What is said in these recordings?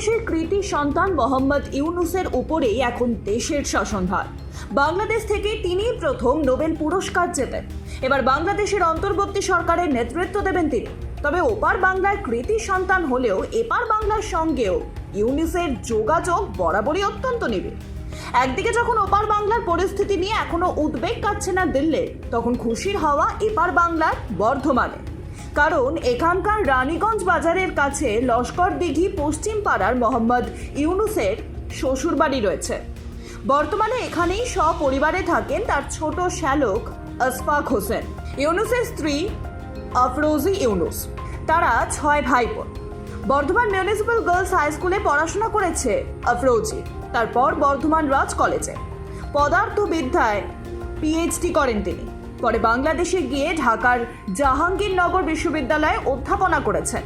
সন্তান মোহাম্মদ ইউনুসের উপরেই এখন দেশের শাসনভার। বাংলাদেশ থেকে তিনিই প্রথম নোবেল পুরস্কার জেতেন। এবার বাংলাদেশের অন্তর্বর্তী সরকারের নেতৃত্ব দেবেন তিনি। তবে ওপার বাংলার কৃতি সন্তান হলেও এপার বাংলার সঙ্গেও ইউনিসের যোগাযোগ বরাবরই অত্যন্ত নিবিড়। একদিকে যখন ওপার বাংলার পরিস্থিতি নিয়ে এখনও উদ্বেগ কাটছে না দিল্লির, তখন খুশির হাওয়া এপার বাংলার বর্ধমানে। কারণ এখানকার রানীগঞ্জ বাজারের কাছে লস্কর দিঘি পশ্চিম পাড়ার মোহাম্মদ ইউনুসের শ্বশুরবাড়ি রয়েছে। বর্তমানে এখানেই সপরিবারে থাকেন তার ছোট শ্যালক আসফাক হোসেন। ইউনুসের স্ত্রী আফরোজি ইউনুস। তারা ছয় ভাই বোন বর্ধমান মিউনিসিপ্যাল গার্লস হাই স্কুলে পড়াশোনা করেছে আফরোজি। তারপর বর্ধমান রাজ কলেজে। পদার্থবিদ্যায় পিএইচডি করেন তিনি। পরে বাংলাদেশে গিয়ে ঢাকার জাহাঙ্গীরনগর বিশ্ববিদ্যালয়ে অধ্যাপনা করেছেন।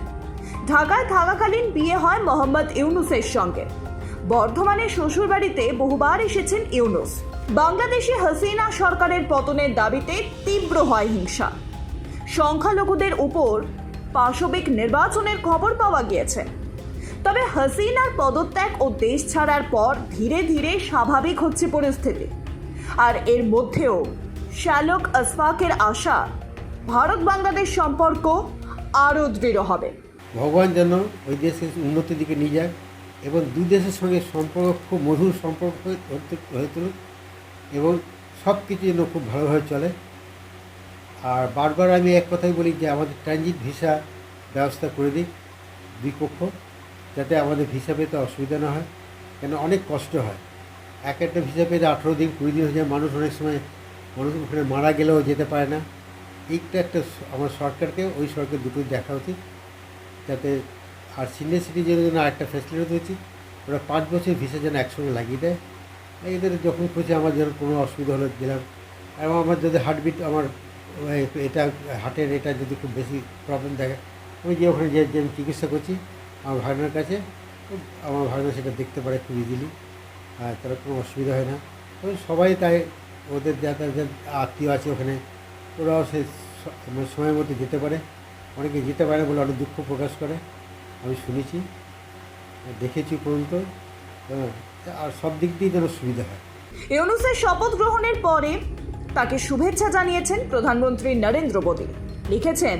ঢাকায় থাকাকালীন বিয়ে হয় মোহাম্মদ ইউনুসের সঙ্গে। বর্ধমানের শ্বশুরবাড়িতে বহুবার এসেছেন ইউনুস। বাংলাদেশে হাসিনা সরকারের পতনের দাবিতে তীব্র হয় হিংসা। সংখ্যালঘুদের উপর পাশবিক নির্বাচনের খবর পাওয়া গিয়েছে। তবে হাসিনার পদত্যাগ ও দেশ ছাড়ার পর ধীরে ধীরে স্বাভাবিক হচ্ছে পরিস্থিতি। আর এর মধ্যেও শ্যালক আসফাকের আশা, ভারত বাংলাদেশ সম্পর্ক আরও দৃঢ় হবে। ভগবান যেন ওই দেশের উন্নতির দিকে নিয়ে যায় এবং দুই দেশের সঙ্গে সম্পর্ক, খুব মধুর সম্পর্ক হয়ে তুলুক এবং সব কিছু যেন খুব ভালোভাবে চলে। আর বারবার আমি এক কথাই বলি যে আমাদের ট্রানজিট ভিসা ব্যবস্থা করে দিই দুই পক্ষ যাতে আমাদের ভিসা পেতে অসুবিধা না হয় কেন অনেক কষ্ট হয়। এক একটা ভিসা পেতে আঠেরো দিন, কুড়ি দিন হয়ে যায়, মানুষ অনেক সময় মানুষ ওখানে মারা গেলেও যেতে পারে না। এইটা একটা আমার সরকারকে, ওই সরকার দুটোই দেখা উচিত। যাতে আর সিনিয়র সিটিজেনের জন্য আরেকটা ফ্যাসিলিটি হচ্ছে, ওরা পাঁচ বছর ভিসা যেন একসঙ্গে লাগিয়ে দেয়। এদের যখন খুশি, আমার যেন কোনো অসুবিধা হলে গেলাম। এবং আমার যদি হার্টবিট আমার এটা হার্টের এটা যদি খুব বেশি প্রবলেম থাকে আমি যে ওখানে যে যে আমি চিকিৎসা করছি, আমার ভাগনার কাছে, আমার ভাগনা সেটা দেখতে পারে খুব ইজিলি আর তার কোনো অসুবিধা হয় না। সবাই তাই ওদের যা তার আত্মীয় আছে ওখানে ওরাও সে সময় মতো যেতে পারে। অনেকে যেতে পারে বলে অনেক দুঃখ প্রকাশ করে আমি শুনেছি দেখেছি পর্যন্ত। হ্যাঁ, আর সব দিক দিয়ে যেন সুবিধা হয়। ইউনুসের শপথ গ্রহণের পরে তাকে শুভেচ্ছা জানিয়েছেন প্রধানমন্ত্রী নরেন্দ্র মোদী। লিখেছেন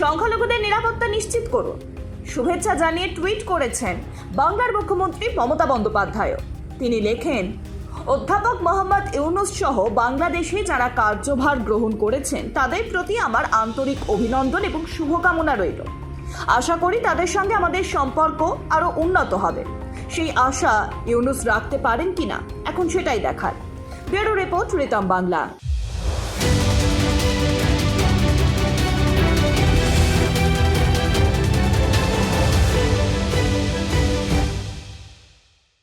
সংখ্যালঘুদের নিরাপত্তা নিশ্চিত করুন। শুভেচ্ছা জানিয়ে টুইট করেছেন বাংলার মুখ্যমন্ত্রী মমতা বন্দ্যোপাধ্যায় তিনি লেখেন অধ্যাপক মোহাম্মদ ইউনুস সহ বাংলাদেশে যারা কার্যভার গ্রহণ করেছেন, তাদের প্রতি আমার আন্তরিক অভিনন্দন এবং শুভকামনা রইল। আশা করি তাদের সঙ্গে আমাদের সম্পর্ক আরও উন্নত হবে। সেই আশা ইউনুস রাখতে পারেন কিনা, এখন সেটাই দেখার। Bureau report Ritam Bangla.